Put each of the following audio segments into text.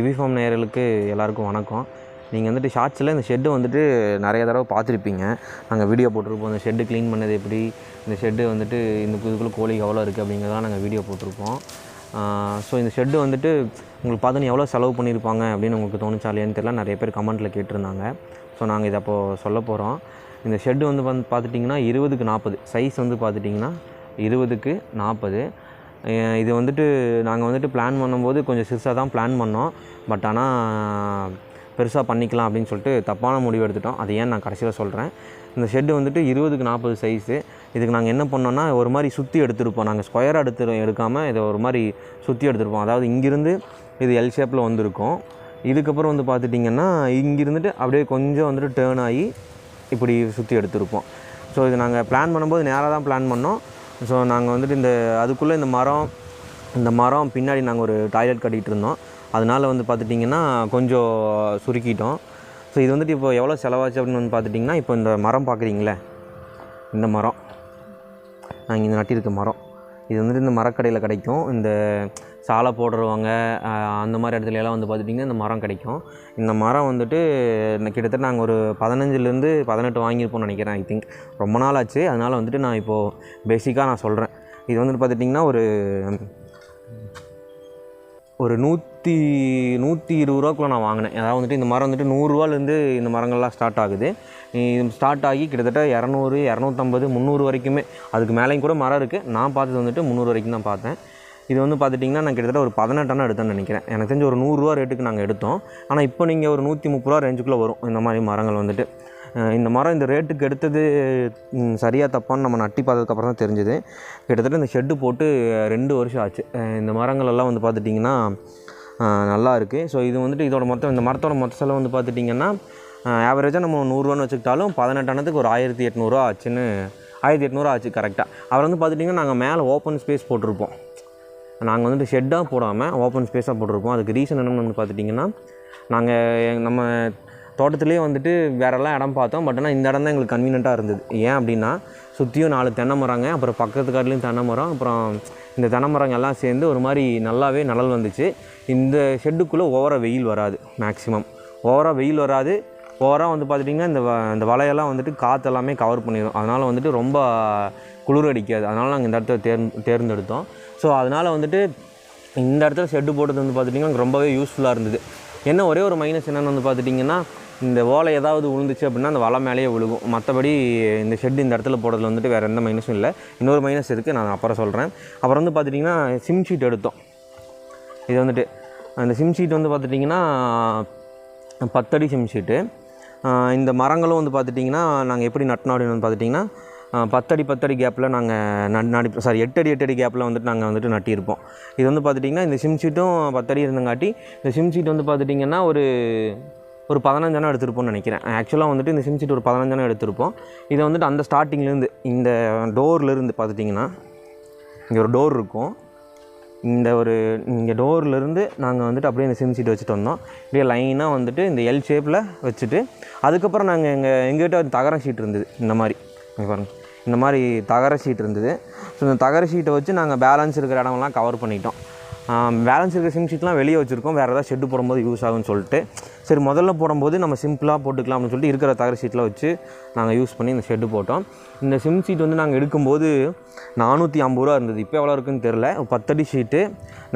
Uniform நேயர்களுக்கு எல்லாருக்கும் வணக்கம். நீங்கள் வந்துட்டு ஷார்ட்ஸில் இந்த ஷெட்டு வந்துட்டு நிறைய தடவை பார்த்துருப்பீங்க. நாங்கள் வீடியோ போட்டிருப்போம். இந்த ஷெட்டு க்ளீன் பண்ணது எப்படி? இந்த ஷெட்டு வந்துட்டு இந்த இதுக்குள்ளே கோழி எவ்வளோ இருக்குது அப்படிங்கிறதெல்லாம் நாங்கள் வீடியோ போட்டிருப்போம். ஸோ இந்த ஷெட்டு வந்துட்டு உங்களுக்கு பார்த்தோன்னு எவ்வளோ செலவு பண்ணியிருப்பாங்க அப்படின்னு உங்களுக்கு தோணுச்சா இல்லையான்னு தெரியல. நிறைய பேர் கமெண்ட்டில் கேட்டிருந்தாங்க. ஸோ நாங்கள் இதை அப்போது சொல்ல போகிறோம் இந்த ஷெட்டு வந்து வந்து பார்த்துட்டிங்கன்னா இருபதுக்கு நாற்பது. சைஸ் வந்து பார்த்துட்டிங்கன்னா இருபதுக்கு நாற்பது. இது வந்துட்டு நாங்கள் வந்துட்டு பிளான் பண்ணும்போது கொஞ்சம் சிறுசாக தான் பிளான் பண்ணோம். பட் ஆனால் பெருசாக பண்ணிக்கலாம் அப்படின்னு சொல்லிட்டு தப்பான முடிவு எடுத்துட்டோம். அது ஏன் நான் கடைசியில் சொல்கிறேன் இந்த ஷெட்டு வந்துட்டு இருபதுக்கு நாற்பது சைஸு இதுக்கு நாங்கள் என்ன பண்ணோன்னா ஒரு மாதிரி சுற்றி எடுத்துருப்போம். நாங்கள் ஸ்கொயராக எடுத்து எடுக்காமல் இதை ஒரு மாதிரி சுற்றி எடுத்துருப்போம். அதாவது இங்கிருந்து இது எல் ஷேப்பில் வந்திருக்கும். இதுக்கப்புறம் வந்து பார்த்துட்டிங்கன்னா இங்கிருந்துட்டு அப்படியே கொஞ்சம் வந்துட்டு டேர்ன் ஆகி இப்படி சுற்றி எடுத்திருப்போம். ஸோ இது நாங்கள் பிளான் பண்ணும்போது நேராக தான் பிளான் பண்ணோம். ஸோ நாங்கள் வந்துட்டு இந்த அதுக்குள்ளே இந்த மரம் இந்த மரம் பின்னாடி நாங்கள் ஒரு டாய்லெட் கட்டிகிட்டு இருந்தோம். அதனால் வந்து பார்த்துட்டிங்கன்னா கொஞ்சம் சுருக்கிட்டோம். ஸோ இது வந்துட்டு இப்போ எவ்வளோ செலவாச்சு அப்படின்னு வந்து பார்த்துட்டிங்கன்னா இப்போ இந்த மரம் பார்க்குறீங்களே இந்த மரம். நாங்கள் இந்த நட்டிருக்க மரம். இது வந்துட்டு இந்த மரக்கடையில் கிடைக்கும். இந்த சாலை போடுறவங்க அந்த மாதிரி இடத்துல எல்லாம் வந்து பார்த்துட்டிங்கன்னா இந்த மரம் கிடைக்கும். இந்த மரம் வந்துட்டு கிட்டத்தட்ட நாங்கள் ஒரு பதினஞ்சுலேருந்து பதினெட்டு வாங்கியிருப்போம்னு நினைக்கிறேன் ஐ திங்க் ரொம்ப நாள் ஆச்சு. அதனால் வந்துட்டு நான் இப்போது பேசிக்காக நான் சொல்கிறேன் இது வந்துட்டு பார்த்துட்டிங்கன்னா ஒரு ஒரு நூற்றி நூற்றி இருபது ரூபாக்குள்ளே நான் வாங்கினேன். அதாவது வந்துட்டு இந்த மரம் வந்துட்டு நூறுரூவாலேருந்து இந்த மரங்கள்லாம் ஸ்டார்ட் ஆகுது. இது ஸ்டார்ட் ஆகி கிட்டத்தட்ட இரநூறு இரநூத்தம்பது முந்நூறு வரைக்குமே. அதுக்கு மேலேயும் கூட மரம் இருக்குது நான் பார்த்தது வந்துட்டு முந்நூறு வரைக்கும் தான் பார்த்தேன். இது வந்து பார்த்துட்டிங்கன்னா நான் கிட்டத்தட்ட ஒரு பதினெட்டான எடுத்தேன்னு நினைக்கிறேன். எனக்கு தெரிஞ்சு ஒரு நூறுரூவா ரேட்டுக்கு நாங்கள் எடுத்தோம். ஆனால் இப்போ நீங்கள் ஒரு நூற்றி முப்பது ரூபா ரேஞ்சுக்குள்ளே வரும். இந்த மாதிரி மரங்கள் வந்துட்டு. இந்த மரம் இந்த ரேட்டுக்கு எடுத்தது சரியாக தப்பான்னு நம்ம நட்டி பார்த்ததுக்கப்புறம் தான் தெரிஞ்சுது. கிட்டத்தட்ட இந்த ஷெட்டு போட்டு ரெண்டு வருஷம் ஆச்சு. இந்த மரங்களெல்லாம் வந்து பார்த்துட்டிங்கன்னா நல்லா இருக்குது ஸோ இது வந்துட்டு இதோட மொத்தம் இந்த மரத்தோட மொத்த செலவு வந்து பார்த்துட்டிங்கன்னா ஆவரேஜாக நம்ம நூறுரூவான்னு வச்சுக்கிட்டாலும் பதினெட்டானதுக்கு ஒரு ஆயிரத்தி எட்நூறுவா ஆச்சுன்னு ஆயிரத்தி எட்நூறுவா ஆச்சு கரெக்டாக அவர் வந்து பார்த்துட்டிங்கன்னா நாங்கள் மேலே ஓப்பன் ஸ்பேஸ் போட்டிருப்போம். நாங்கள் வந்துட்டு ஷெட்டாக போடாமல் ஓப்பன் ஸ்பேஸாக போட்டிருப்போம் அதுக்கு ரீசன் என்னென்னு வந்து பார்த்துட்டிங்கன்னா நாங்கள் நம்ம தோட்டத்துலேயே வந்துட்டு வேறெல்லாம் இடம் பார்த்தோம். பட் ஆனால் இந்த இடம் தான் எங்களுக்கு கன்வீனியண்ட்டாக இருந்தது. ஏன் அப்படின்னா சுற்றியும் நாலு தென்னை மரங்க அப்புறம் பக்கத்து காட்டிலையும் தென்னை மரம் அப்புறம் இந்த தென்னை மரங்கள் எல்லாம் சேர்ந்து ஒரு மாதிரி நல்லாவே நிழல் வந்துச்சு. இந்த ஷெட்டுக்குள்ளே ஓவராக வெயில் வராது மேக்ஸிமம் ஓவராக வெயில் வராது. ஓவராக வந்து பார்த்துட்டிங்கன்னா இந்த வ- இந்த வலையெல்லாம் வந்துட்டு காற்று எல்லாமே கவர் பண்ணிடும் அதனால் வந்துட்டு ரொம்ப குளிர் அடிக்காது. அதனால் நாங்கள் இந்த இடத்த தேர்ந் தேர்ந்தெடுத்தோம். ஸோ அதனால் வந்துட்டு இந்த இடத்துல ஷெட்டு போட்டது வந்து பார்த்துட்டிங்கன்னா ரொம்பவே யூஸ்ஃபுல்லாக இருந்தது. என்ன ஒரே ஒரு மைனஸ் என்னென்னு வந்து பார்த்துட்டிங்கன்னா இந்த ஓலை ஏதாவது விழுந்துச்சு அப்படின்னா அந்த வலை மேலேயே விழுகும். மற்றபடி இந்த ஷெட் இந்த இடத்துல போடுறதுல வந்துட்டு வேறு எந்த மைனஸும் இல்லை. இன்னொரு மைனஸ் இருக்குது நான் அப்புறம் சொல்கிறேன் அப்புறம் வந்து பார்த்துட்டிங்கன்னா சிம் ஷீட் எடுத்தோம். இது வந்துட்டு அந்த சிம் ஷீட் வந்து பார்த்துட்டிங்கன்னா பத்தடி சிம் ஷீட்டு இந்த மரங்களும் வந்து பார்த்துட்டிங்கன்னா நாங்கள் எப்படி நட்டினோம் அப்படின்னு வந்து பார்த்துட்டிங்கன்னா பத்தடி பத்தடி கேப்பில் நாங்கள் நட் நடி சாரி எட்டடி எட்டடி கேப்பில் வந்துட்டு நாங்கள் வந்துட்டு நட்டியிருப்போம் இது வந்து பார்த்துட்டிங்கன்னா இந்த சிம் சீட்டும் பத்தடி இருந்தங்காட்டி இந்த சிம் சீட் வந்து பார்த்துட்டிங்கன்னா ஒரு ஒரு பதினஞ்சனம் எடுத்திருப்போம்னு நினைக்கிறேன். ஆக்சுவலாக வந்துட்டு இந்த சிம் சீட் ஒரு பதினஞ்சனம் எடுத்திருப்போம். இதை வந்துட்டு அந்த ஸ்டார்டிங்லேருந்து இந்த டோர்லேருந்து பார்த்துட்டிங்கன்னா இங்கே ஒரு டோர் இருக்கும். இந்த ஒரு இங்கே டோர்லேருந்து நாங்கள் வந்துட்டு அப்படியே இந்த சிம் சீட் வச்சுட்டு வந்தோம். இப்படியே லைனாக வந்துட்டு இந்த எல் ஷேப்பில் வச்சுட்டு அதுக்கப்புறம் நாங்கள் எங்கள் எங்ககிட்ட தகரம் சீட் இருந்தது. இந்த மாதிரி. பாருங்கள் இந்த மாதிரி தகர ஷீட் இருந்தது. ஸோ இந்த தகர ஷீட்டை வச்சு நாங்கள் பேலன்ஸ் இருக்கிற இடமெல்லாம் கவர் பண்ணிட்டோம். பேலன்ஸ் இருக்கிற சிம் ஷீட்லாம் வெளியே வச்சுருக்கோம். வேறு ஏதாவது ஷெட்டு போடும்போது யூஸ் ஆகும்னு சொல்லிட்டு. சரி முதல்ல போடும்போது நம்ம சிம்பிளாக போட்டுக்கலாம் அப்படின்னு சொல்லிட்டு இருக்கிற தகர ஷீட்டில் வச்சு நாங்கள் யூஸ் பண்ணி இந்த ஷெட்டு போட்டோம். இந்த சிம் ஷீட் வந்து நாங்கள் எடுக்கும்போது நானூற்றி ஐம்பது ரூபா இருந்தது. இப்போ எவ்வளோ இருக்குன்னு தெரில பத்தடி ஷீட்டு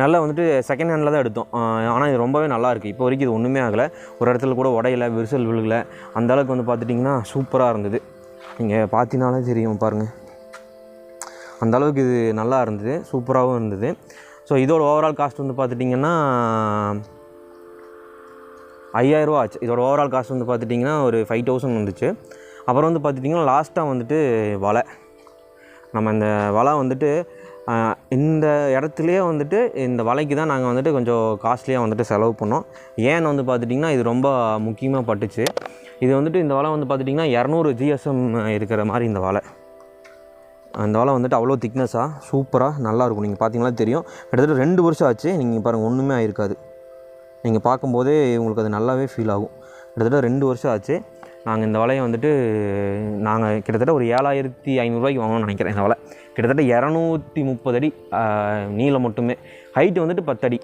நல்லா வந்துட்டு செகண்ட் ஹேண்டில் தான் எடுத்தோம். ஆனால் இது ரொம்பவே நல்லாயிருக்கு இப்போ வரைக்கும் இது ஒன்றுமே ஆகலை. ஒரு இடத்துல கூட உடையல விரிசல் விழுகல. அந்த அளவுக்கு வந்து பார்த்துட்டிங்கன்னா சூப்பராக இருந்தது. நீங்கள் பார்த்தினாலே தெரியும் பாருங்கள் அந்த அளவுக்கு இது நல்லா இருந்தது சூப்பராகவும் இருந்தது. ஸோ இதோட ஓவரால் காஸ்ட் வந்து பார்த்துட்டிங்கன்னா ஐயாயிரரூவா ஆச்சு. இதோட ஓவரால் காஸ்ட் வந்து பார்த்துட்டிங்கன்னா ஒரு ஃபைவ் தௌசண்ட் வந்துச்சு. அப்புறம் வந்து பார்த்துட்டிங்கன்னா லாஸ்ட்டாக வந்துட்டு வலை. நம்ம இந்த வலை வந்துட்டு இந்த இடத்துலையே வந்துட்டு இந்த வலைக்கு தான் நாங்கள் வந்துட்டு கொஞ்சம் காஸ்ட்லியாக வந்துட்டு செலவு பண்ணோம். ஏன்னு வந்து பார்த்துட்டிங்கன்னா இது ரொம்ப முக்கியமாக பட்டுச்சு. இது வந்துட்டு இந்த வலை வந்து பார்த்துட்டிங்கன்னா இரநூறு ஜிஎஸ்எம் இருக்கிற மாதிரி இந்த வலை அந்த வலை வந்துட்டு அவ்வளோ திக்னஸாக சூப்பராக நல்லாயிருக்கும் நீங்கள் பார்த்தீங்களா? தெரியும். கிட்டத்தட்ட ரெண்டு வருஷம் ஆச்சு. நீங்கள் பாருங்கள் ஒன்றுமே ஆயிருக்காது. நீங்கள் பார்க்கும்போதே உங்களுக்கு அது நல்லாவே ஃபீல் ஆகும். கிட்டத்தட்ட ரெண்டு வருஷம் ஆச்சு. நாங்கள் இந்த வலையை வந்துட்டு நாங்கள் கிட்டத்தட்ட ஒரு ஏழாயிரத்தி ஐநூறுரூவாய்க்கு வாங்கணும்னு நினைக்கிறேன் இந்த வலை கிட்டத்தட்ட இரநூத்தி முப்பது அடி நீளம் மட்டுமே. ஹைட்டு வந்துட்டு பத்தடி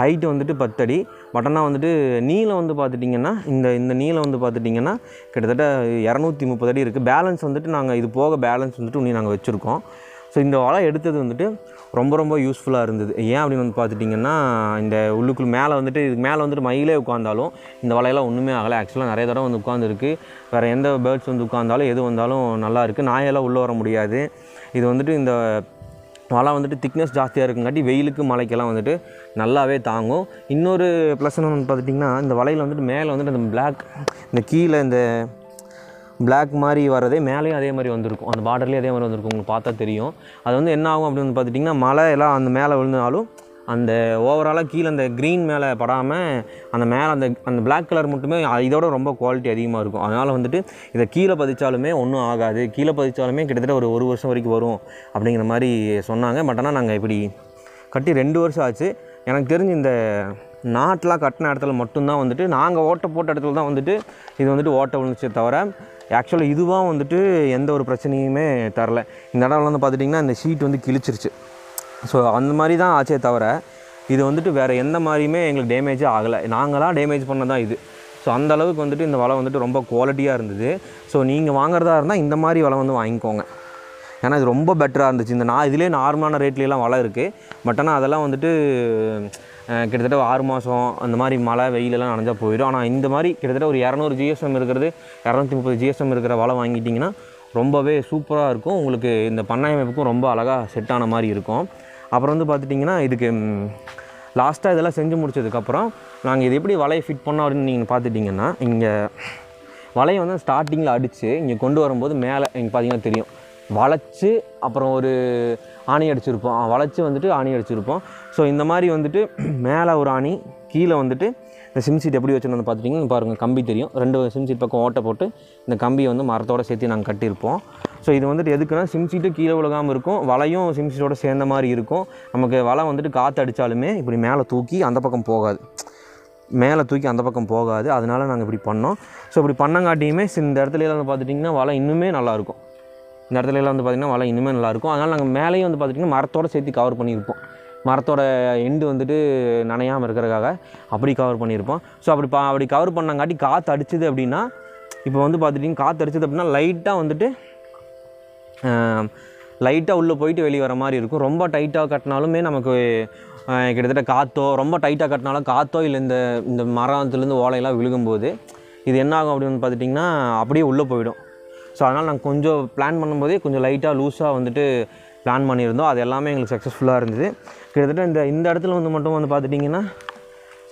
ஹைட்டு வந்துட்டு பத்தடி. பட் ஆனால் வந்துட்டு நீளம் வந்து பார்த்துட்டிங்கன்னா இந்த இந்த நீளம் வந்து பார்த்துட்டிங்கன்னா கிட்டத்தட்ட இரநூத்தி முப்பது அடி இருக்குது பேலன்ஸ் வந்துட்டு நாங்கள் இது போக பேலன்ஸ் வந்துட்டு இன்னும் நாங்கள் வச்சுருக்கோம். ஸோ இந்த வலை எடுத்தது வந்துட்டு ரொம்ப ரொம்ப யூஸ்ஃபுல்லாக இருந்தது. ஏன் அப்படின்னு வந்து பார்த்துட்டிங்கன்னா இந்த உள்ளுக்குள் மேலே வந்துட்டு இதுக்கு மேலே வந்துட்டு மயிலே உட்காந்தாலும் இந்த வலையெல்லாம் ஒன்றுமே ஆகலை. ஆக்சுவலாக நிறைய தடவை வந்து உட்காந்துருக்கு வேறு எந்த பேர்ட்ஸ் வந்து உட்காந்தாலும் எது வந்தாலும் நல்லா இருக்குது நாயெல்லாம் உள்ளே வர முடியாது. இது வந்துட்டு இந்த மழை வந்துட்டு திக்னஸ் ஜாஸ்தியாக இருக்குங்காட்டி வெயிலுக்கு மழைக்கெல்லாம் வந்துட்டு நல்லாவே தாங்கும். இன்னொரு ப்ளஸ் என்ன பார்த்துட்டிங்கன்னா இந்த வலையில் வந்துட்டு மேலே வந்துட்டு இந்த பிளாக் இந்த கீழே இந்த பிளாக் மாதிரி வரதே மேலேயும் அதே மாதிரி வந்திருக்கும். அந்த பார்டர்லேயும் அதே மாதிரி வந்திருக்கும். உங்களுக்கு பார்த்தா தெரியும். அது வந்து என்ன ஆகும் அப்படின்னு வந்து பார்த்துட்டிங்கன்னா மழை எல்லாம் அந்த மேலே விழுந்தாலும் அந்த ஓவராலாக கீழே அந்த க்ரீன் மேலே படாமல் அந்த மேலே அந்த அந்த பிளாக் கலர் மட்டுமே இதோட ரொம்ப குவாலிட்டி அதிகமாக இருக்கும். அதனால் வந்துட்டு இதை கீழே பதிச்சாலுமே ஒன்றும் ஆகாது. கீழே பதிச்சாலுமே கிட்டத்தட்ட ஒரு ஒரு வருஷம் வரைக்கும் வரும் அப்படிங்கிற மாதிரி சொன்னாங்க. பட் ஆனால் நாங்கள் இப்படி கட்டி ரெண்டு வருஷம் ஆச்சு. எனக்கு தெரிஞ்சு இந்த நாட்டெலாம் கட்டின இடத்துல மட்டும்தான் வந்துட்டு நாங்கள் ஓட்ட போட்ட இடத்துல தான் வந்துட்டு இது வந்துட்டு ஓட்ட விழுந்துச்சே தவிர ஆக்சுவலாக இதுவாக வந்துட்டு எந்த ஒரு பிரச்சனையுமே தரல. இந்த இடம் வந்து பார்த்துட்டிங்கன்னா இந்த ஷீட் வந்து கிழிச்சிருச்சு. ஸோ அந்த மாதிரி தான் ஆச்சே தவிர இது வந்துட்டு வேறு எந்த மாதிரியுமே எங்களுக்கு டேமேஜே ஆகலை. நாங்களாம் டேமேஜ் பண்ண தான் இது. ஸோ அந்த அளவுக்கு வந்துட்டு இந்த வலை வந்துட்டு ரொம்ப குவாலிட்டியாக இருந்தது. ஸோ நீங்கள் வாங்குறதா இருந்தால் இந்த மாதிரி வலை வந்து வாங்கிக்கோங்க. ஏன்னா இது ரொம்ப பெட்டராக இருந்துச்சு. இந்த நான் இதிலே நார்மலான ரேட்லேலாம் வலை இருக்குது பட் ஆனால் அதெல்லாம் வந்துட்டு கிட்டத்தட்ட ஆறு மாதம் அந்த மாதிரி மழை வெயிலெல்லாம் நனைஞ்சா போயிடும். ஆனால் இந்த மாதிரி கிட்டத்தட்ட ஒரு இரநூறு ஜிஎஸ்எம் இருக்கிறது இரநூத்தி முப்பது ஜிஎஸ்எம் இருக்கிற வலை வாங்கிட்டிங்கன்னா ரொம்பவே சூப்பராக இருக்கும். உங்களுக்கு இந்த பண்ணை அமைப்புக்கும் ரொம்ப அழகாக செட் ஆன மாதிரி இருக்கும். அப்புறம் வந்து பார்த்துட்டிங்கன்னா இதுக்கு லாஸ்ட்டாக இதெல்லாம் செஞ்சு முடிச்சதுக்கப்புறம் நாங்கள் இது எப்படி வலையை ஃபிட் பண்ணோம் அப்படின்னு நீங்கள் பார்த்துட்டிங்கன்னா இங்கே வலையை வந்து ஸ்டார்டிங்கில் அடித்து இங்கே கொண்டு வரும்போது மேலே இங்கே பார்த்தீங்கன்னா தெரியும். வளைச்சி அப்புறம் ஒரு ஆணி அடிச்சிருப்போம். வளைச்சி வந்துட்டு ஆணி அடிச்சிருப்போம். ஸோ இந்த மாதிரி வந்துட்டு மேலே ஒரு ஆணி கீழே வந்துட்டு இந்த சிம் சீட் எப்படி வச்சுருந்தோம் பார்த்துட்டிங்கன்னா பாருங்கள் கம்பி தெரியும். ரெண்டு சிம் சீட் பக்கம் ஓட்டை போட்டு இந்த கம்பியை வந்து மரத்தோட சேர்த்து நாங்கள் கட்டியிருப்போம். ஸோ இது வந்துட்டு எதுக்குன்னா சிம் சீட்டு கீழே விழுகாமல் இருக்கும். வலையும் சிம் சீட்டோட சேர்ந்த மாதிரி இருக்கும். நமக்கு வலை வந்துட்டு காற்று அடித்தாலுமே இப்படி மேலே தூக்கி அந்த பக்கம் போகாது. மேலே தூக்கி அந்த பக்கம் போகாது. அதனால் நாங்கள் இப்படி பண்ணோம். ஸோ இப்படி பண்ணங்காட்டியுமே சி- இந்த இடத்துல வந்து பார்த்துட்டிங்கன்னா வலை இன்னுமே நல்லாயிருக்கும் இந்த இடத்துல எல்லாம் வந்து பார்த்திங்கன்னா வலை இன்னுமே நல்லாயிருக்கும் அதனால் நாங்கள் மேலேயும் வந்து பார்த்திங்கன்னா மரத்தோட சேர்த்து கவர் பண்ணியிருப்போம். மரத்தோட எண்டு வந்துட்டு நனையாமல் இருக்கிறதுக்காக அப்படி கவர் பண்ணியிருப்போம். ஸோ அப்படி பா அப்படி கவர் பண்ணங்காட்டி காற்று அடிச்சுது அப்படின்னா இப்போ வந்து பார்த்துட்டிங்கன்னா காற்று அடிச்சது அப்படின்னா லைட்டாக வந்துட்டு லைட்டாக உள்ளே போயிட்டு வெளியே வர மாதிரி இருக்கும். ரொம்ப டைட்டாக கட்டினாலுமே நமக்கு கிட்டத்தட்ட காற்றோ ரொம்ப டைட்டாக கட்டினாலும் காற்றோ இல்லை இந்த இந்த மரத்துலேருந்து ஓலையெல்லாம் விழுகும்போது இது என்ன ஆகும் அப்படின்னு பார்த்துட்டிங்கன்னா அப்படியே உள்ளே போயிடும். ஸோ அதனால் நாங்கள் கொஞ்சம் பிளான் பண்ணும்போதே கொஞ்சம் லைட்டாக லூஸாக வந்துட்டு பிளான் பண்ணியிருந்தோம். அது எல்லாமே எங்களுக்கு சக்ஸஸ்ஃபுல்லாக இருந்தது. கிட்டத்தட்ட இந்த இந்த இடத்துல வந்து மட்டும் வந்து பார்த்துட்டிங்கன்னா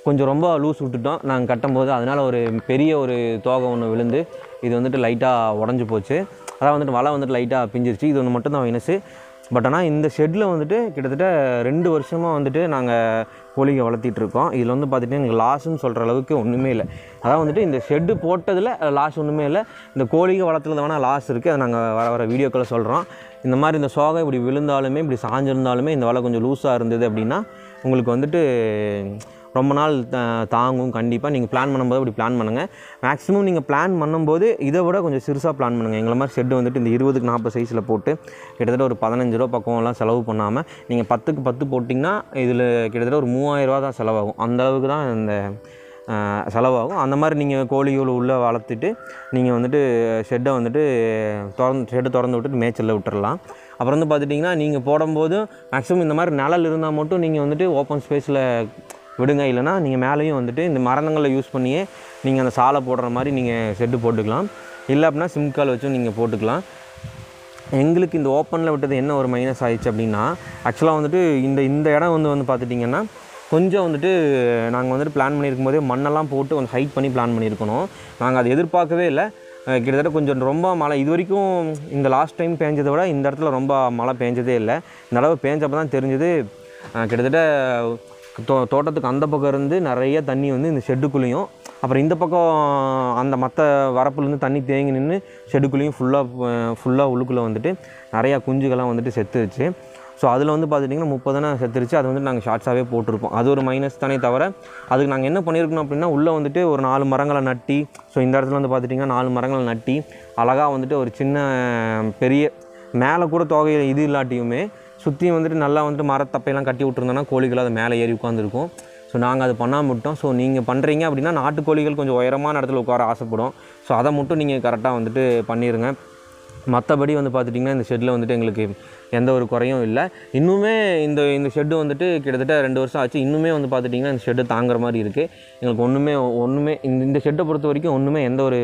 கொஞ்சம் ரொம்ப லூஸ் விட்டுட்டோம். நாங்கள் கட்டும்போது அதனால் ஒரு பெரிய ஒரு தோகை ஒன்று விழுந்து இது வந்துட்டு லைட்டாக உடஞ்சி போச்சு. அதான் வந்துட்டு வலை வந்துட்டு லைட்டாக பிஞ்சிருச்சு. இது ஒன்று மட்டும் தான் மைனஸு பட் ஆனால் இந்த ஷெட்டில் வந்துட்டு கிட்டத்தட்ட ரெண்டு வருஷமாக வந்துட்டு நாங்கள் கோழிகை வளர்த்திட்ருக்கோம் இதில் வந்து பார்த்துட்டு எனக்கு லாஸ்ன்னு சொல்கிற அளவுக்கு ஒன்றுமே இல்லை. அதான் வந்துட்டு இந்த ஷெட்டு போட்டதில் லாஸ் ஒன்றுமே இல்லை. இந்த கோழிகை வளர்த்துறது வேணால் லாஸ் இருக்குது அதை நாங்கள் வர வர வீடியோக்களை சொல்கிறோம் இந்த மாதிரி இந்த சோகை இப்படி விழுந்தாலுமே இப்படி சாஞ்சிருந்தாலுமே இந்த வலை கொஞ்சம் லூஸாக இருந்தது அப்படின்னா உங்களுக்கு வந்துட்டு ரொம்ப நாள் தாங்கும். கண்டிப்பாக நீங்கள் பிளான் பண்ணும்போது இப்படி பிளான் பண்ணுங்கள் மேக்ஸிமம் நீங்கள் பிளான் பண்ணும்போது இதை விட கொஞ்சம் சிறுசாக பிளான் பண்ணுங்கள் எங்களை மாதிரி ஷெட்டு வந்துட்டு இந்த இருபதுக்கு நாற்பது சைஸில் போட்டு கிட்டத்தட்ட ஒரு பதினஞ்சு ரூபா பக்கம்லாம் செலவு பண்ணாமல் நீங்கள் பத்துக்கு பத்து போட்டிங்கன்னா இதில் கிட்டத்தட்ட ஒரு மூவாயிரம் ரூபா தான் செலவாகும். அந்த அளவுக்கு தான் இந்த செலவாகும். அந்த மாதிரி நீங்கள் கோழிகள் உள்ளே வளர்த்துட்டு நீங்கள் வந்துட்டு ஷெட்டை வந்துட்டு திறந்து ஷெட்டை திறந்து விட்டுட்டு மேய்ச்சலில் விட்டுறலாம். அப்புறம் வந்து பார்த்துட்டிங்கன்னா நீங்கள் போடும்போது மேக்ஸிமம் இந்த மாதிரி நிழல் இருந்தால் மட்டும் நீங்கள் வந்துட்டு ஓப்பன் ஸ்பேஸில் விடுங்க. இல்லைனா நீங்கள் மேலேயும் வந்துட்டு இந்த மரங்களை யூஸ் பண்ணியே நீங்கள் அந்த சாலை போடுற மாதிரி நீங்கள் ஷெட்டு போட்டுக்கலாம். இல்லை அப்படின்னா சிம் கால் வச்சும் நீங்கள் போட்டுக்கலாம். எங்களுக்கு இந்த ஓப்பனில் விட்டது என்ன ஒரு மைனஸ் ஆயிடுச்சு அப்படின்னா ஆக்சுவலாக வந்துட்டு இந்த இந்த இடம் வந்து வந்து பார்த்துட்டிங்கன்னா கொஞ்சம் வந்துட்டு நாங்கள் வந்துட்டு பிளான் பண்ணியிருக்கும் போதே மண்ணெல்லாம் போட்டு கொஞ்சம் ஹைட் பண்ணி பிளான் பண்ணியிருக்கணும். நாங்கள் அதை எதிர்பார்க்கவே இல்லை. கிட்டத்தட்ட கொஞ்சம் ரொம்ப மழை இது வரைக்கும் இந்த லாஸ்ட் டைம் பேஞ்சதை விட இந்த இடத்துல ரொம்ப மழை பேஞ்சதே இல்லை. இந்த அளவு பேஞ்சப்போ தான் தெரிஞ்சது கிட்டத்தட்ட தோ தோட்டத்துக்கு அந்த பக்கம் இருந்து நிறைய தண்ணி வந்து இந்த ஷெட்டுக்குள்ளேயும் அப்புறம் இந்த பக்கம் அந்த மற்ற வரப்புலேருந்து தண்ணி தேங்கி நின்று ஷெட்டுக்குள்ளேயும் ஃபுல்லாக ஃபுல்லாக உள்ளுக்குள்ளே வந்துட்டு நிறையா குஞ்சுகள்லாம் வந்துட்டு செத்துருச்சு. ஸோ அதில் வந்து பார்த்துட்டிங்கன்னா முப்பதுனா செத்துருச்சு. அது வந்து நாங்கள் ஷார்ட்ஸாகவே போட்டிருப்போம். அது ஒரு மைனஸ் தானே தவிர அதுக்கு நாங்கள் என்ன பண்ணியிருக்கணும் அப்படின்னா உள்ளே வந்துட்டு ஒரு நாலு மரங்களை நட்டி ஸோ இந்த இடத்துல வந்து பார்த்துட்டிங்கன்னா நாலு மரங்களை நட்டி அழகாக வந்துட்டு ஒரு சின்ன பெரிய மேலே கூட தொகையில் இது இல்லாட்டியுமே சுற்றியும் வந்துட்டு நல்லா வந்துட்டு மரத்தப்பையெல்லாம் கட்டி விட்டுருந்தோன்னா கோழிகள் அது மேலே ஏறி உட்காந்துருக்கும் ஸோ நாங்கள் அது பண்ணாமல் விட்டோம். ஸோ நீங்கள் பண்ணுறீங்க அப்படின்னா நாட்டுக்கோழிகள் கொஞ்சம் உயரமான இடத்துல உட்கார ஆசைப்படும். ஸோ அதை மட்டும் நீங்கள் கரெக்டாக வந்துட்டு பண்ணிடுங்க மற்றபடி வந்து பார்த்துட்டிங்கன்னா இந்த ஷெட்டில் வந்துட்டு எங்களுக்கு எந்த ஒரு குறையும் இல்லை. இன்னுமே இந்த இந்த ஷெட்டு வந்துட்டு கிட்டத்தட்ட ரெண்டு வருஷம் ஆச்சு. இன்னுமே வந்து பார்த்துட்டிங்கன்னா இந்த ஷெட்டு தாங்குற மாதிரி இருக்குது எங்களுக்கு ஒன்றுமே ஒன்றுமே இந்த இந்த ஷெட்டை பொறுத்த வரைக்கும் ஒன்றுமே எந்த ஒரு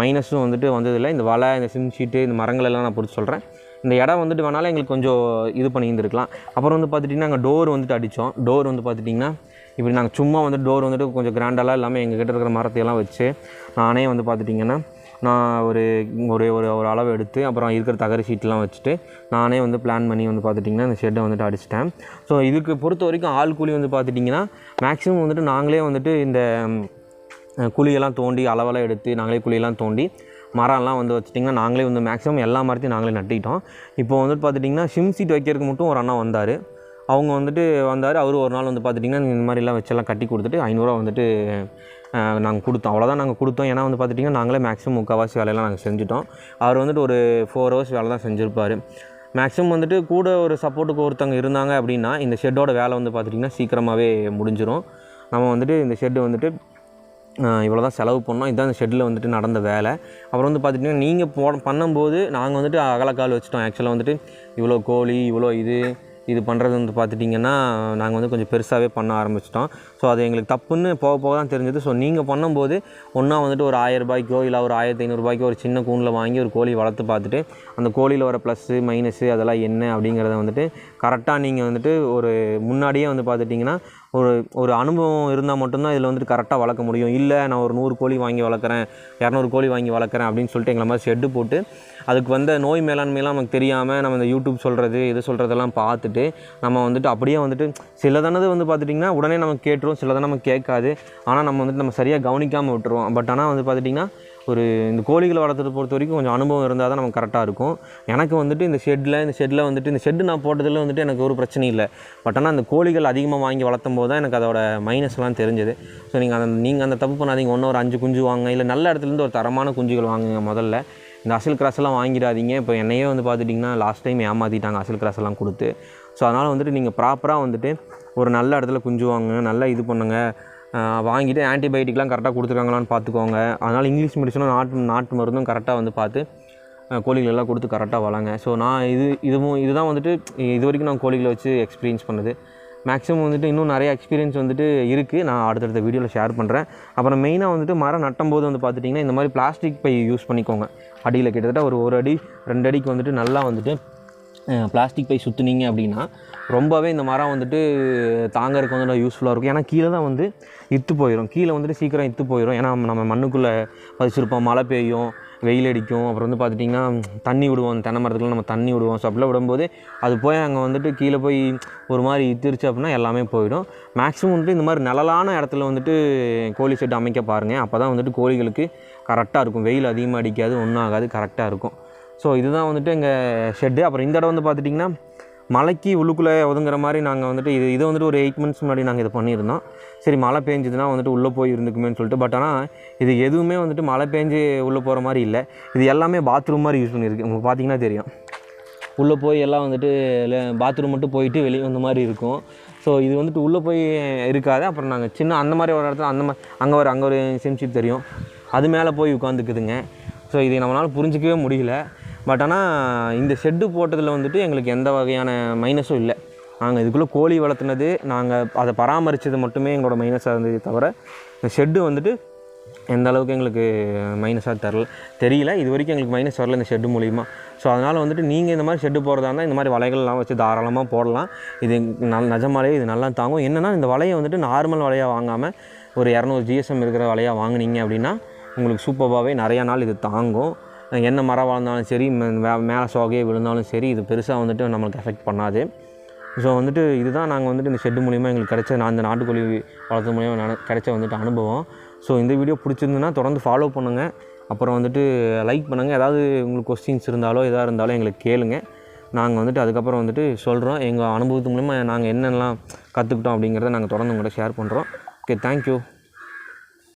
மைனஸும் வந்துட்டு வந்ததில்லை. இந்த வலை இந்த சிம் ஷீட்டு இந்த மரங்கள் எல்லாம் நான் பொறுத்து சொல்கிறேன் இந்த இடம் வந்துட்டு வேணாலும் எங்களுக்கு கொஞ்சம் இது பண்ணியிருந்துருக்கலாம். அப்புறம் வந்து பார்த்துட்டிங்கன்னா நாங்கள் டோர் வந்துட்டு அடித்தோம். டோர் வந்து பார்த்துட்டிங்கன்னா இப்படி நாங்கள் சும்மா வந்து டோர் வந்துட்டு கொஞ்சம் கிராண்டெல்லாம் இல்லாமல் எங்கள் கிட்ட இருக்கிற மரத்தையெல்லாம் வச்சு நானே வந்து பார்த்துட்டிங்கன்னா நான் ஒரு ஒரு ஒரு ஒரு அளவு எடுத்து அப்புறம் இருக்கிற தகர ஷீட்லாம் வச்சுட்டு நானே வந்து பிளான் பண்ணி வந்து பார்த்துட்டிங்கன்னா இந்த ஷெட்டை வந்துட்டு அடிச்சிட்டேன். ஸோ இதுக்கு பொறுத்த வரைக்கும் ஆள் கூலி வந்து பார்த்துட்டிங்கன்னா மேக்ஸிமம் வந்துட்டு நாங்களே வந்துட்டு இந்த குழியெல்லாம் தோண்டி அளவெல்லாம் எடுத்து நாங்களே குழியெல்லாம் தோண்டி மரம்லாம் வந்து வச்சுட்டிங்கன்னா நாங்களே வந்து மேக்ஸிமம் எல்லா மரத்தையும் நாங்களே நட்டிட்டோம் இப்போ வந்துட்டு பார்த்துட்டிங்கன்னா சிம் சீட் வைக்கிறதுக்கு மட்டும் ஒரு அண்ணா வந்தார். அவங்க வந்துட்டு வந்தார் அவர் ஒரு நாள் வந்து பார்த்துட்டிங்கன்னா இந்த மாதிரிலாம் வச்செல்லாம் கட்டி கொடுத்துட்டு ஐநூறுரூவா வந்துட்டு நாங்கள் கொடுத்தோம். அவ்வளோதான் நாங்கள் கொடுத்தோம். ஏன்னா வந்து பார்த்துட்டிங்கன்னா நாங்களே மேக்ஸிமம் முக்கால்வாசி வேலையெல்லாம் நாங்கள் செஞ்சுட்டோம். அவர் வந்துட்டு ஒரு ஃபோர் ஹவர்ஸ் வேலை தான் செஞ்சுருப்பார். மேக்ஸிமம் வந்துட்டு கூட ஒரு சப்போர்ட்டுக்கு ஒருத்தவங்க இருந்தாங்க அப்படின்னா இந்த ஷெட்டோட வேலை வந்து பார்த்துட்டிங்கன்னா சீக்கிரமாகவே முடிஞ்சிடும் நம்ம வந்துட்டு இந்த ஷெட்டு வந்துட்டு இவ்வளோ தான் செலவு பண்ணோம். இதுதான் இந்த ஷெட்டில் வந்துட்டு நடந்த வேலை. அப்புறம் வந்து பார்த்துட்டிங்கன்னா நீங்கள் போ பண்ணும்போது நாங்கள் வந்துட்டு அகலக்கால் வச்சுட்டோம். ஆக்சுவலாக வந்துட்டு இவ்வளோ கோழி இவ்வளோ இது இது பண்ணுறது வந்து பார்த்துட்டிங்கன்னா நாங்கள் வந்து கொஞ்சம் பெருசாகவே பண்ண ஆரம்பிச்சிட்டோம். ஸோ அது எங்களுக்கு தப்புன்னு போக போக தான் தெரிஞ்சது. ஸோ நீங்கள் பண்ணும்போது ஒன்றா வந்துட்டு ஒரு ஆயிரம் ரூபாய்க்கோ இல்லை ஒரு ஆயிரத்தி ஐநூறுரூபாய்க்கோ ஒரு சின்ன கூண்டில் வாங்கி ஒரு கோழி வளர்த்து பார்த்துட்டு அந்த கோழியில் வர ப்ளஸ்ஸு மைனஸு அதெல்லாம் என்ன அப்படிங்கிறத வந்துட்டு கரெக்டாக நீங்கள் வந்துட்டு ஒரு முன்னாடியே வந்து பார்த்துட்டிங்கன்னா ஒரு ஒரு அனுபவம் இருந்தால் மட்டும்தான் இதில் வந்துட்டு கரெக்டாக வளர்க்க முடியும். இல்லை நான் ஒரு நூறு கோழி வாங்கி வளர்க்குறேன் இரநூறு கோழி வாங்கி வளர்க்குறேன் அப்படின்னு சொல்லிட்டு எங்களை மாதிரி ஷெட்டு போட்டு அதுக்கு வந்த நோய் மேலாண்மையெல்லாம் நமக்கு தெரியாமல் நம்ம இந்த யூடியூப் சொல்கிறது இது சொல்கிறதெல்லாம் பார்த்துட்டு நம்ம வந்துட்டு அப்படியே வந்துட்டு சிலதானது வந்து பார்த்துட்டிங்கன்னா உடனே நமக்கு கேட்டுரும் சிலதான நமக்கு கேட்காது. ஆனால் நம்ம வந்துட்டு நம்ம சரியாக கவனிக்காமல் விட்டுருவோம். பட் ஆனால் வந்து பார்த்துட்டிங்கன்னா ஒரு இந்த கோழிகளை வளர்த்துறத பொறுத்த வரைக்கும் கொஞ்சம் அனுபவம் இருந்தால் தான் நமக்கு கரெக்டாக இருக்கும். எனக்கு வந்துட்டு இந்த ஷெட்டில் இந்த ஷெட்டில் வந்துட்டு இந்த ஷெட்டு நான் போட்டதில் வந்துட்டு எனக்கு ஒரு பிரச்சனையும் இல்லை. பட் ஆனால் அந்த கோழிகள் அதிகமாக வாங்கி வளர்த்தும் போது தான் எனக்கு அதோட மைனஸ்லாம் தெரிஞ்சது. ஸோ நீங்கள் அந்த நீங்கள் அந்த தப்பு பண்ணாதீங்க. ஒன்று ஒரு அஞ்சு குஞ்சு வாங்க இல்லை நல்ல இடத்துலேருந்து ஒரு தரமான குஞ்சுகள் வாங்குங்க முதல்ல. இந்த அசல் கிராஸ் வாங்கிடாதீங்க. இப்போ என்னையே வந்து பார்த்துட்டிங்கன்னா லாஸ்ட் டைம் ஏமாற்றிட்டாங்க அசல் கிராஸ் எல்லாம் கொடுத்து. ஸோ அதனால் வந்துட்டு நீங்கள் ப்ராப்பராக வந்துட்டு ஒரு நல்ல இடத்துல குஞ்சு வாங்குங்க நல்லா இது பண்ணுங்கள் வாங்கிட்டு ஆன்டிபயோட்டிக்லாம் கரெக்டாக கொடுத்துருக்காங்களான்னு பார்த்துக்கோங்க. அதனால் இங்கிலீஷ் மெடிசனும் நாட்டு நாட்டு மருந்தும் கரெக்டாக வந்து பார்த்து கோழிகளெல்லாம் கொடுத்து கரெக்டாக வளங்க ஸோ நான் இது இதுவும் இதுதான் வந்துட்டு இது வரைக்கும் நான் கோழிகளை வச்சு எக்ஸ்பீரியன்ஸ் பண்ணது. மேக்ஸிமம் வந்துட்டு இன்னும் நிறைய எக்ஸ்பீரியன்ஸ் வந்துட்டு இருக்குது நான் அடுத்தடுத்த வீடியோவில் ஷேர் பண்ணுறேன் அப்புறம் மெயினாக வந்துட்டு மரம் நட்டும் போது வந்து பார்த்துட்டிங்கன்னா இந்த மாதிரி பிளாஸ்டிக் பை யூஸ் பண்ணிக்கோங்க. அடியில் கிட்டத்தட்ட ஒரு ஒரு அடி ரெண்டு அடிக்கு வந்துட்டு நல்லா வந்துட்டு பிளாஸ்டிக் பை சுற்றுனீங்க அப்படின்னா ரொம்பவே இந்த மரம் வந்துட்டு தாங்கறதுக்கு வந்து யூஸ்ஃபுல்லாக இருக்கும். ஏன்னா கீழே தான் வந்து இத்து போயிடும் கீழே வந்துட்டு சீக்கிரம் இத்து போயிடும் ஏன்னா நம்ம மண்ணுக்குள்ளே பதிச்சிருப்போம். மழை பெய்யும் வெயில் அடிக்கும். அப்புறம் வந்து பார்த்துட்டிங்கன்னா தண்ணி விடுவோம். தென்னை மரத்துக்குலாம் நம்ம தண்ணி விடுவோம். ஸோ அப்படிலாம் விடும்போது அது போய் அங்கே வந்துட்டு கீழே போய் ஒரு மாதிரி இத்திருச்சு அப்படின்னா எல்லாமே போயிடும். மேக்ஸிமம் வந்துட்டு இந்த மாதிரி நிழலான இடத்துல வந்துட்டு கோழி செட் அமைக்க பாருங்கள் அப்போ தான் வந்துட்டு கோழிகளுக்கு கரெக்டாக இருக்கும். வெயில் அதிகமாக அடிக்காது ஒன்றும் ஆகாது கரெக்டாக இருக்கும். ஸோ இதுதான் வந்துட்டு எங்கள் ஷெட்டு அப்புறம் இந்த இடம் வந்து பார்த்துட்டிங்கன்னா மலைக்கு உள்ளுக்குள்ளே ஒதுங்குற மாதிரி நாங்கள் வந்துட்டு இது இது வந்துட்டு ஒரு எயிட் மந்த்ஸ் முன்னாடி நாங்கள் இதை பண்ணியிருந்தோம். சரி மழை பெஞ்சதுன்னா வந்துட்டு உள்ளே போய் இருந்துக்குமேனு சொல்லிட்டு பட் ஆனால் இது எதுவுமே வந்துட்டு மழை பேஞ்சு உள்ளே போகிற மாதிரி இல்லை. இது எல்லாமே பாத்ரூம் மாதிரி யூஸ் பண்ணியிருக்கு. உங்களுக்கு பார்த்தீங்கன்னா தெரியும். உள்ளே போய் எல்லாம் வந்துட்டு பாத்ரூம் மட்டும் போயிட்டு வெளியே வந்த மாதிரி இருக்கும். ஸோ இது வந்துட்டு உள்ளே போய் இருக்காது. அப்புறம் நாங்கள் சின்ன அந்த மாதிரி ஒரு இடத்துல அந்த மாதிரி அங்கே ஒரு அங்கே ஒரு சிம்ஷிப் தெரியும். அது மேலே போய் உட்காந்துக்குதுங்க. ஸோ இதை நம்மளால் புரிஞ்சிக்கவே முடியல. பட் ஆனால் இந்த ஷெட்டு போட்டதில் வந்துட்டு எங்களுக்கு எந்த வகையான மைனஸும் இல்லை. நாங்கள் இதுக்குள்ளே கோழி வளர்த்துனது நாங்கள் அதை பராமரித்தது மட்டுமே எங்களோட மைனஸாக இருந்ததே தவிர இந்த ஷெட்டு வந்துட்டு எந்த அளவுக்கு எங்களுக்கு மைனஸாக தரல தெரியல. இது வரைக்கும் எங்களுக்கு மைனஸ் வரல இந்த ஷெட்டு மூலிமா ஸோ அதனால் வந்துட்டு நீங்கள் இந்த மாதிரி ஷெட்டு போகிறதா இருந்தால் இந்த மாதிரி வலைகள்லாம் வச்சு தாராளமாக போடலாம். இது நல் நிஜமாலே இது நல்லா தாங்கும். என்னென்னா இந்த வலையை வந்துட்டு நார்மல் வலையாக வாங்காமல் ஒரு இரநூறு ஜிஎஸ்எம் இருக்கிற வலையாக வாங்குனீங்க அப்படின்னா உங்களுக்கு சூப்பராகவே நிறையா நாள் இது தாங்கும். என்ன மரம் வளர்ந்தாலும் சரி மே- மே- மேலே சோகையே விழுந்தாலும் சரி இது பெருசாக வந்துட்டு நம்மளுக்கு எஃபெக்ட் பண்ணாது. ஸோ வந்துட்டு இதுதான் நாங்கள் வந்துட்டு இந்த ஷெட்டு மூலிமா எங்களுக்கு கிடைச்ச நான் இந்த நாட்டுக்கோழி வளர்த்து மூலிமா நட- கிடைச்ச வந்துட்டு அனுபவம். ஸோ இந்த வீடியோ பிடிச்சிருந்துன்னா தொடர்ந்து ஃபாலோ பண்ணுங்கள் அப்புறம் வந்துட்டு லைக் பண்ணுங்கள் ஏதாவது உங்களுக்கு கொஸ்டின்ஸ் இருந்தாலோ எதாக இருந்தாலும் எங்களுக்கு கேளுங்க. நாங்கள் வந்துட்டு அதுக்கப்புறம் வந்துட்டு சொல்கிறோம் எங்கள் அனுபவத்து மூலிமா நாங்கள் என்னென்னலாம் கற்றுக்கிட்டோம் அப்படிங்கிறத நாங்கள் தொடர்ந்து உங்கள்கிட்ட ஷேர் பண்ணுறோம் ஓகே தேங்க்யூ